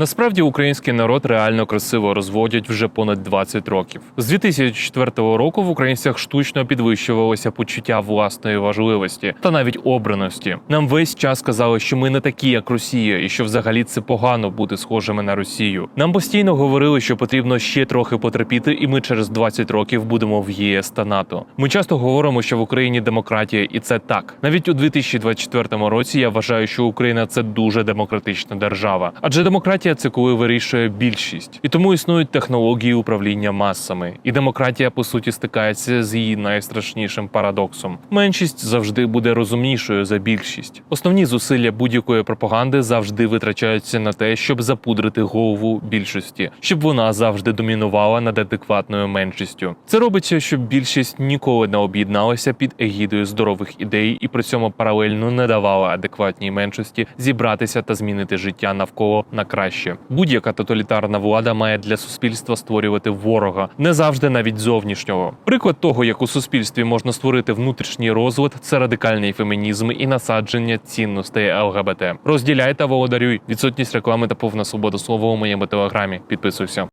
Насправді український народ реально красиво розводять вже понад 20 років. З 2004 року в українцях штучно підвищувалося почуття власної важливості та навіть обраності. Нам весь час казали, що ми не такі, як Росія, і що взагалі це погано бути схожими на Росію. Нам постійно говорили, що потрібно ще трохи потерпіти, і ми через 20 років будемо в ЄС та НАТО. Ми часто говоримо, що в Україні демократія, і це так. Навіть у 2024 році я вважаю, що Україна це дуже демократична держава, адже демократія це коли вирішує більшість, і тому існують технології управління масами. І демократія по суті стикається з її найстрашнішим парадоксом. Меншість завжди буде розумнішою за більшість. Основні зусилля будь-якої пропаганди завжди витрачаються на те, щоб запудрити голову більшості, щоб вона завжди домінувала над адекватною меншістю. Це робиться, щоб більшість ніколи не об'єдналася під егідою здорових ідей і при цьому паралельно не давала адекватній меншості зібратися та змінити життя навколо на краще. Будь-яка тоталітарна влада має для суспільства створювати ворога, не завжди навіть зовнішнього. Приклад того, як у суспільстві можна створити внутрішній розлад, це радикальний фемінізм і насадження цінностей ЛГБТ. Розділяй та володарюй. Відсутність реклами та повна свобода слова у моєму телеграмі. Підписуйся.